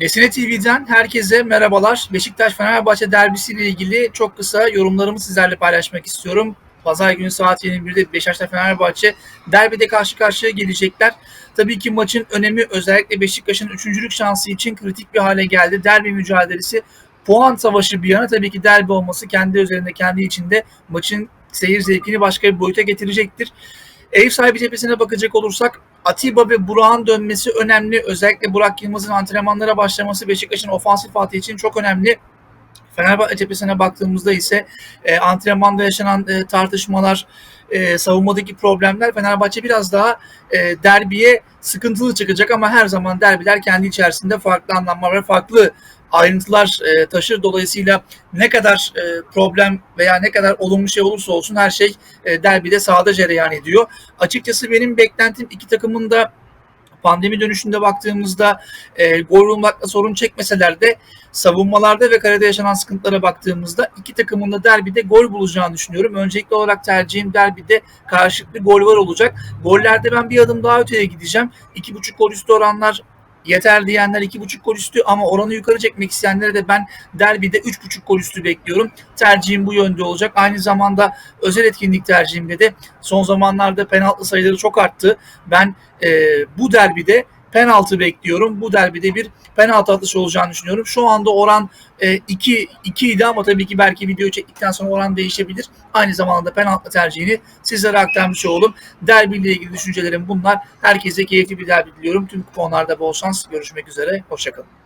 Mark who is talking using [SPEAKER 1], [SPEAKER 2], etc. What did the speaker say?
[SPEAKER 1] Nesine TV'den herkese merhabalar. Beşiktaş-Fenerbahçe derbisiyle ilgili çok kısa yorumlarımı sizlerle paylaşmak istiyorum. Pazar günü saat 21'de Beşiktaş'ta Fenerbahçe derbide karşı karşıya gelecekler. Tabii ki maçın önemi özellikle Beşiktaş'ın üçüncülük şansı için kritik bir hale geldi. Derbi mücadelesi puan savaşı bir yana tabii ki derbi olması kendi üzerinde kendi içinde maçın seyir zevkini başka bir boyuta getirecektir. Ev sahibi cephesine bakacak olursak Atiba ve Burak'ın dönmesi önemli. Özellikle Burak Yılmaz'ın antrenmanlara başlaması Beşiktaş'ın ofansif hatı için çok önemli. Fenerbahçe cephesine baktığımızda ise e, antrenmanda yaşanan e, tartışmalar, e, savunmadaki problemler Fenerbahçe biraz daha e, derbiye sıkıntılı çıkacak ama her zaman derbiler kendi içerisinde farklı anlamlar ve farklı ayrıntılar e, taşır. Dolayısıyla ne kadar e, problem veya ne kadar olumlu şey olursa olsun her şey e, derbide sahada cereyan ediyor. Açıkçası benim beklentim iki takımın da pandemi dönüşünde baktığımızda e, gol bulmakla sorun çekmeseler de savunmalarda ve karede yaşanan sıkıntılara baktığımızda iki takımın da derbide gol bulacağını düşünüyorum. Öncelikli olarak tercihim derbide karşılıklı gol var olacak. Gollerde ben bir adım daha öteye gideceğim. 2.5 gol üstü oranlar yeter diyenler 2.5 gol üstü ama oranı yukarı çekmek isteyenlere de ben derbide 3.5 gol üstü bekliyorum. Tercihim bu yönde olacak. Aynı zamanda özel etkinlik tercihimde de son zamanlarda penaltı sayıları çok arttı. Ben e, bu derbide penaltı bekliyorum. Bu derbide bir penaltı atışı olacağını düşünüyorum. Şu anda oran 2 e, 2 idi ama tabii ki belki video çektikten sonra oran değişebilir. Aynı zamanda penaltı tercihini sizlere aktarmış oldum. Derbi ile ilgili düşüncelerim bunlar. Herkese keyifli bir derbi diliyorum. Tüm kuponlarda bol şans. Görüşmek üzere. Hoşçakalın.